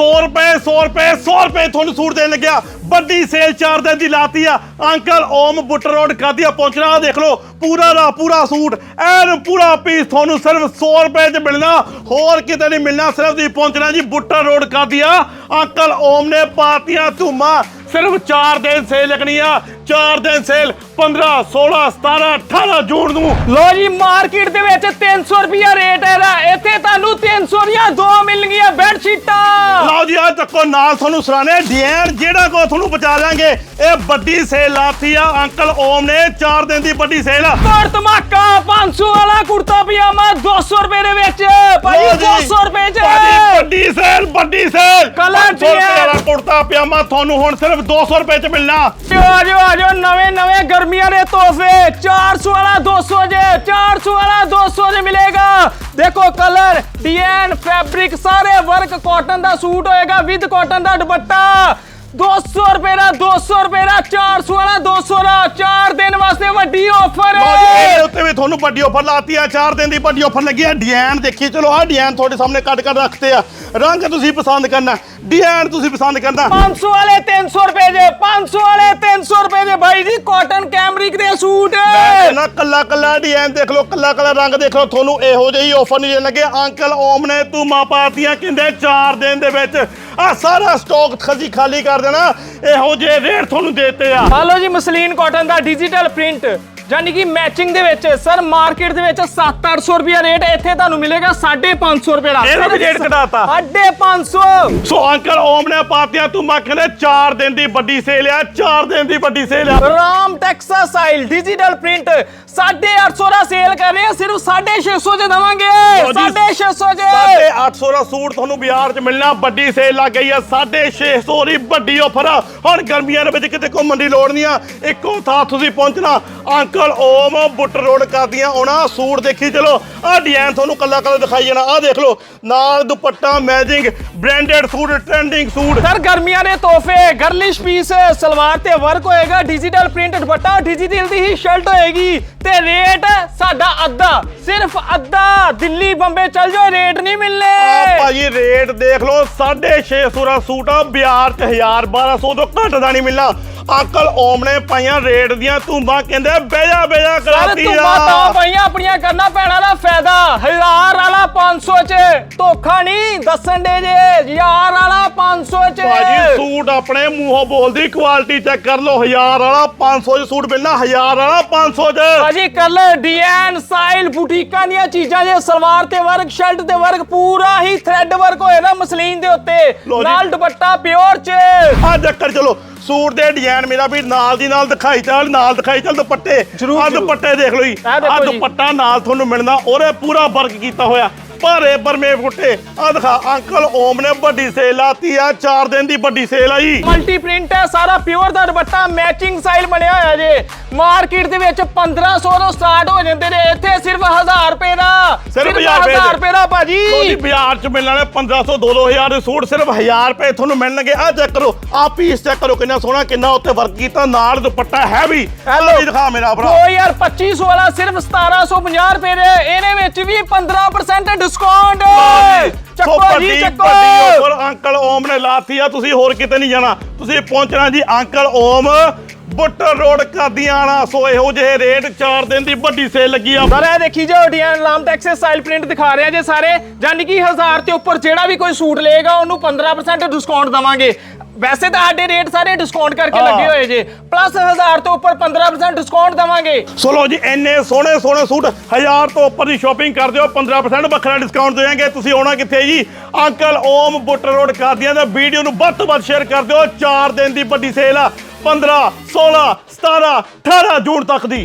100 ਰੁਪਏ 100 ਰੁਪਏ 100 ਰੁਪਏ ਤੁਹਾਨੂੰ ਸੂਟ ਦੇਣ ਲੱਗਿਆ। ਵੱਡੀ ਸੇਲ 4 ਦਿਨ ਦੀ ਲਾਤੀ ਆ। ਅੰਕਲ ਓਮ ਬੁੱਟਰ ਰੋਡ ਕਾਦੀਆ ਪਹੁੰਚਣਾ, ਆਹ ਦੇਖ ਲਓ, ਪੂਰਾ ਦਾ ਪੂਰਾ ਸੂਟ, ਐਨ ਪੂਰਾ ਪੀਸ ਤੁਹਾਨੂੰ ਸਿਰਫ 100 ਰੁਪਏ 'ਚ ਮਿਲਣਾ, ਹੋਰ ਕਿਤੇ ਨਹੀਂ ਮਿਲਣਾ, ਸਿਰਫ ਤੁਸੀਂ ਪਹੁੰਚਣਾ ਜੀ ਬੁੱਟਰ ਰੋਡ ਕਾਦੀਆ। ਅੰਕਲ ਓਮ ਨੇ ਪਾਤੀਆਂ ਧੂਮਾ, ਸਿਰਫ 4 ਦਿਨ ਸੇਲ ਲੱਗਣੀ ਆ। 4 ਦਿਨ ਸੇਲ 15 16 17 18 ਜੂਨ ਨੂੰ। ਲੋ ਜੀ ਮਾਰਕੀਟ ਦੇ ਵਿੱਚ 300 ਰੁਪਿਆ ਰੇਟ ਹੈ ਇੱਥੇ ਤੁਹਾਨੂੰ 300 ਦੀਆਂ ਦੋ ਮਿਲਣਗੀਆਂ ਬੈੱਡ ਸ਼ੀਟਾਂ ਲਓ ਜੀ ਆ ਚੱਕੋ ਨਾਲ ਤੁਹਾਨੂੰ ਸੁਣਾਣੇ ਡਿਜ਼ਾਈਨ ਜਿਹੜਾ ਕੋ ਤੁਹਾਨੂੰ ਬਚਾ ਲਾਂਗੇ ਇਹ ਵੱਡੀ ਸੇਲ ਲਾਤੀ ਆ ਅੰਕਲ ਓਮ ਨੇ 4 ਦਿਨ ਦੀ ਵੱਡੀ ਸੇਲ ਆ। ਕੋਟ ਧਮਾਕਾ 500 ਵਾਲਾ ਕੁੜਤਾ ਪਜਾਮਾ 200 ਰੁਪਏ ਦੇ ਵਿੱਚ। ਜੀ, 200 ਰੁਪਏ ਚ। ਭਾਜੀ ਵੱਡੀ ਸੇਲ ਵੱਡੀ ਸੇਲ। Colour 500 ਰੁਪਏ design। ਵਾਲਾ ਕੁੜਤਾ ਪਜਾਮਾ ਤੁਹਾਨੂੰ ਹੁਣ ਸਿਰਫ 200 ਰੁਪਏ ਚ ਮਿਲਣਾ। ਆ ਜਾਓ ਆ ਜਾਓ ਨਵੇਂ ਨਵੇਂ ਗਰਮੀਆਂ ਦੇ ਤੋਹਫੇ। 400 ਵਾਲਾ 200 ਜੇ 400 ਵਾਲਾ 200 ਜੇ ਮਿਲੇਗਾ। ਦੇਖੋ ਕਲਰ ਡਿਜ਼ਾਈਨ ਫੈਬਰਿਕ, ਸਾਰੇ ਵਰਕ ਕਾਟਨ ਦਾ ਸੂਟ ਹੋਏਗਾ ਵਿਦ ਕਾਟਨ ਦਾ ਦੁਪੱਟਾ। 200 ਰੁਪਏ ਦਾ 200 ਰੁਪਏ ਦਾ 400 ਵਾਲਾ 200 ਦਾ 4 ਦਿਨ ਵਾਸਤੇ ਵੱਡੀ ਆਫਰ ਲਓ ਜੀ ਹੈ ਇਹਦੇ ਉੱਤੇ ਵੀ ਤੁਹਾਨੂੰ ਵੱਡੀ ਆਫਰ ਲਾਤੀ ਆ 4 ਦਿਨ ਦੀ ਵੱਡੀ ਆਫਰ ਲੱਗੀ ਆ ਡਿਜ਼ਾਈਨ ਦੇਖੀ ਚਲੋ ਆ ਡਿਜ਼ਾਈਨ ਤੁਹਾਡੇ ਸਾਹਮਣੇ ਕੱਢ ਕੱਢ ਰੱਖਤੇ ਆ। ਰੰਗ ਤੁਸੀਂ ਪਸੰਦ ਕਰਨਾ ਡਿਜ਼ਾਈਨ ਤੁਸੀਂ ਪਸੰਦ ਕਰਨਾ। 500 ਵਾਲੇ 300 ਰੁਪਏ ਜੇ 500 ਵਾਲੇ 300 ਰੁਪਏ ਜੇ। ਭਾਈ ਜੀ ਕਾਟਨ ਕੈਮਰਿਕ ਦੇ ਸੂਟ। ਨਾ ਕੱਲਾ ਕੱਲਾ ਡਿਜ਼ਾਈਨ ਦੇਖ ਲਓ ਕੱਲਾ ਕੱਲਾ ਰੰਗ ਦੇਖ ਲਓ। ਤੁਹਾਨੂੰ ਇਹੋ ਜਿਹੀ ਆਫਰ ਨਹੀਂ ਦੇਣ ਲੱਗੇ। ਅੰਕਲ ਓਮ ਨੇ ਧੂਮਾ ਪਾਤੀਆਂ ਕਹਿੰਦੇ 4 ਦਿਨ ਦੇ ਵਿੱਚ। ਆ ਸਾਰਾ ਸਟਾਕ ਖਜੀ ਖਾਲੀ ਕਰ ਦੇਣਾ। ਇਹੋ ਜਿਹੇ ਰੇਟ ਤੁਹਾਨੂੰ ਦੇਤੇ ਆ। ਹਾਲੋ ਜੀ ਮਸਲੀਨ ਕਾਟਨ ਦਾ ਡਿਜੀਟਲ ਪ੍ਰਿੰਟ ਮਿੰਟ ਯਾਨੀ ਕਿ ਮੈਚਿੰਗ ਦੇ ਵਿੱਚ ਸਰ ਮਾਰਕੀਟ ਦੇ ਵਿੱਚ 7-800 ਰੁਪਿਆ ਰੇਟ ਇੱਥੇ ਤੁਹਾਨੂੰ ਮਿਲੇਗਾ 550 ਰੁਪਏ ਦਾ। ਇਹਦਾ ਵੀ ਰੇਟ ਘਟਾਤਾ। 550 ਸੋ। ਅੰਕਲ ਓਮ ਨੇ ਪਾਤੀਆਂ ਧੂਮਾ ਕਹਿੰਦੇ 4 ਦਿਨ ਦੀ ਵੱਡੀ ਸੇਲ ਆ 4 ਦਿਨ ਦੀ ਵੱਡੀ ਸੇਲ ਆ। ਰਾਮ ਟੈਕਸਾਸਾਈਲ ਡਿਜੀਟਲ ਪ੍ਰਿੰਟ 850 ਦਾ ਸੇਲ ਕਰ ਰਹੇ ਆ ਸਿਰਫ 650 ਚ ਦਵਾਂਗੇ। ਲਓ ਜੀ, 650 ਚ। 850 ਦਾ ਸੂਟ ਤੁਹਾਨੂੰ ਬਾਜ਼ਾਰ 'ਚ ਮਿਲਣਾ ਵੱਡੀ ਸੇਲ ਲੱਗ ਗਈ ਆ 650 ਦੀ ਵੱਡੀ ਆਫਰ ਹੁਣ ਗਰਮੀਆਂ ਦੇ ਵਿੱਚ ਕਿਤੇ ਘੁੰਮਣ ਦੀ ਲੋੜ ਨਹੀਂ ਆ ਇੱਕੋ ਥਾਂ ਤੁਸੀਂ ਪਹੁੰਚਣਾ ਅੰਕਲ ਓਮ ਬੁੱਟਰ ਰੋਡ ਕਰਦੀਆਂ ਆਉਣਾ ਸੂਟ ਦੇਖੀ ਚਲੋ ਆ ਡਿਜ਼ਾਈਨ ਤੁਹਾਨੂੰ ਕੱਲਾ ਕੱਲਾ ਦਿਖਾਈ ਜਾਣਾ। ਆ ਦੇਖ ਲਓ ਨਾਲ dupatta matching branded suit trending suit sir ਗਰਮੀਆਂ ਦੇ ਤੋਹਫੇ ਗਰਲਿਸ਼ ਪੀਸ ਸਲਵਾਰ ਤੇ ਵਰਕ ਹੋਏਗਾ ਡਿਜੀਟਲ ਪ੍ਰਿੰਟ ਦੁਪੱਟਾ ਡਿਜੀਟਲ ਦੀ ਹੀ ਸ਼ਰਟ ਹੋਏਗੀ। ਤੇ ਰੇਟ ਸਾਡਾ ਅੱਧਾ ਸਿਰਫ ਅੱਧਾ ਦਿੱਲੀ ਬੰਬੇ ਚੱਲ ਜਾਓ ਰੇਟ ਨਹੀਂ ਆ ਮਿਲਨੇ ਭਾਜੀ ਰੇਟ ਦੇਖ ਲਓ 650 ਦਾ ਸੂਟ ਆ ਬਾਜ਼ਾਰ 'ਚ 1000 1200 ਤੋਂ ਘੱਟ ਦਾ ਨਹੀਂ ਮਿਲਣਾ। ਅੰਕਲ ਓਮ ਨੇ ਪਾਈਆਂ ਰੇਟ ਦੀਆਂ ਧੂੰਬਾਂ ਕਹਿੰਦੇ ਬੇਜਾ ਬੇਜਾ ਕਰਾਤੀ ਆ। ਤਾਂ ਪਈਆਂ ਆਪਣੀਆਂ ਕਰਨਾ ਪੈਣਾ ਦਾ ਫਾਇਦਾ। ਹਜ਼ਾਰ ਵਾਲਾ 500 ਚ। ਧੋਖਾ ਨਹੀਂ ਦੱਸਣ ਦੇ ਜੇ। ਹਜ਼ਾਰ ਵਾਲਾ 500 ਚ। ਭਾਜੀ ਸੂਟ ਆਪਣੇ ਮੂੰਹੋਂ ਬੋਲਦੀ ਕੁਆਲਿਟੀ ਚੈੱਕ ਕਰ ਲਓ। 1000 ਵਾਲਾ 500 ਚ ਸੂਟ ਮਿਲਣਾ 1000 ਵਾਲਾ 500 ਚ। ਭਾਜੀ ਕਲਰ ਡਿਜ਼ਾਈਨ ਸਟਾਈਲ ਬੁਟੀਕਾਂ ਦੀਆਂ ਚੀਜ਼ਾਂ ਜੇ ਸਲਵਾਰ ਤੇ ਵਰਕ ਸ਼ਰਟ ਤੇ ਵਰਕ ਪੂਰਾ ਹੀ ਥ੍ਰੈਡ ਵਰਕ ਹੋਏਗਾ ਮਸਲੀਨ ਦੇ ਉੱਤੇ। ਨਾਲ ਦੁਪੱਟਾ ਪਿਓਰ ਚ। ਆ ਚੱਕਰ ਚਲੋ ਸੂਟ ਦੇ ਡਿਜ਼ਾਈਨ ਮੇਰਾ ਵੀ ਨਾਲ ਦੀ ਨਾਲ ਦਿਖਾਈ ਚੱਲ ਨਾਲ ਦਿਖਾਈ ਚੱਲ ਦੁਪੱਟੇ। ਆ। ਦੁਪੱਟੇ ਦੇਖ ਲਓ ਜੀ। ਆ। ਦੁਪੱਟਾ ਨਾਲ ਤੁਹਾਨੂੰ ਮਿਲਣਾ ਉਹਦੇ ਪੂਰਾ ਵਰਕ ਕੀਤਾ ਹੋਇਆ। ਭਾਰੇ ਬਰਮੇ ਫੁੱਟੇ ਆ ਦਿਖਾ ਅੰਕਲ ਓਮ ਨੇ ਵੱਡੀ ਸੇਲ ਲਾਤੀ ਆ 4 ਦਿਨ ਦੀ ਵੱਡੀ ਸੇਲ ਆਈ ਮਲਟੀ ਪ੍ਰਿੰਟ ਹੈ ਸਾਰਾ ਪਿਓਰ ਦਾ ਦੁਪੱਟਾ ਮੈਚਿੰਗ ਸਟਾਈਲ ਬਣਿਆ ਹੋਇਆ ਜੇ। ਮਾਰਕੀਟ ਦੇ ਵਿੱਚ 1500 ਤੋਂ ਸਟਾਰਟ ਹੋ ਜਾਂਦੇ ਨੇ ਇੱਥੇ ਸਿਰਫ 1000 ਰੁਪਏ 1000 ਰੁਪਏ 1000 ਰੁਪਏ ਦਾ ਭਾਜੀ। ਜੀ ਬਾਜ਼ਾਰ ਚ ਮਿਲਣ ਵਾਲੇ 1500 2000 ਦੇ ਸੂਟ ਸਿਰਫ 1000 ਰੁਪਏ ਤੁਹਾਨੂੰ ਮਿਲਣਗੇ ਆ ਚੈੱਕ ਕਰੋ ਆ ਪੀਸ ਚੈੱਕ ਕਰੋ ਕਿੰਨਾ ਸੋਹਣਾ ਕਿੰਨਾ ਉੱਤੇ ਵਰਕ ਕੀਤਾ ਨਾਲ ਦੁਪੱਟਾ ਹੈ ਵੀ। Hello। ਵੀ ਦਿਖਾ ਮੇਰਾ ਭਰਾ। 2025 ਵਾਲਾ ਸਿਰਫ 1750 ਰੁਪਏ ਦੇ। ਇਹਦੇ ਵਿੱਚ ਵੀ 15% ਡਿਸਕਾਊਂਟ ਚੱਕੋ ਜੀ ਚੱਕੋ। offer ਅੰਕਲ ਓਮ ਨੇ ਲਾਤੀ ਆ ਤੁਸੀਂ ਹੋਰ ਕਿਤੇ ਨਹੀਂ ਜਾਣਾ। ਤੁਸੀਂ ਪਹੁੰਚਣਾ ਜੀ ਅੰਕਲ ਓਮ ਬੁੱਟਰ ਰੋਡ ਕਾਦੀਆਂ ਆਣਾ ਸੋ ਇਹੋ ਜਿਹੇ ਰੇਟ 4 ਦਿਨ ਦੀ ਵੱਡੀ ਸੇਲ ਲੱਗੀ ਆ। ਸਰ ਇਹ ਦੇਖੀ ਜੋ DN Ram textiles style print ਦਿਖਾ ਰਿਹਾ ਜੇ ਸਾਰੇ। ਯਾਨੀ ਕਿ 1000 ਤੇ ਉੱਪਰ ਜਿਹੜਾ ਵੀ ਕੋਈ ਸੂਟ ਲਏਗਾ ਉਹਨੂੰ 15% ਡਿਸਕਾਊਂਟ ਦਵਾਂਗੇ। ਵੈਸੇ ਤਾਂ ਸਾਡੇ ਰੇਟ ਸਾਰੇ ਡਿਸਕਾਊਂਟ ਕਰਕੇ। ਲੱਗੇ ਹੋਏ ਜੇ। ਪਲੱਸ 1000 ਤੋਂ ਉੱਪਰ 15% ਡਿਸਕਾਊਂਟ ਦਵਾਂਗੇ। ਸੋ ਲੋ ਜੀ ਇੰਨੇ ਸੋਹਣੇ ਸੋਹਣੇ ਸੂਟ 1000 ਤੋਂ ਉੱਪਰ ਦੀ ਸ਼ਾਪਿੰਗ ਕਰਦੇ ਹੋ 15% ਵੱਖਰਾ ਡਿਸਕਾਊਂਟ ਦੇਵਾਂਗੇ ਤੁਸੀਂ ਆਉਣਾ ਕਿੱਥੇ ਜੀ? ਅੰਕਲ ਓਮ ਬੁੱਟਰ ਰੋਡ ਕਾਦੀਆਂ ਦਾ ਵੀਡੀਓ ਨੂੰ ਵੱਧ ਤੋਂ ਵੱਧ ਸ਼ੇਅਰ ਕਰ ਦਿਓ। 4 ਦਿਨ ਦੀ ਵੱਡੀ ਸੇਲ ਆ। 15 16 17 18 ਜੂਨ ਤੱਕ ਦੀ।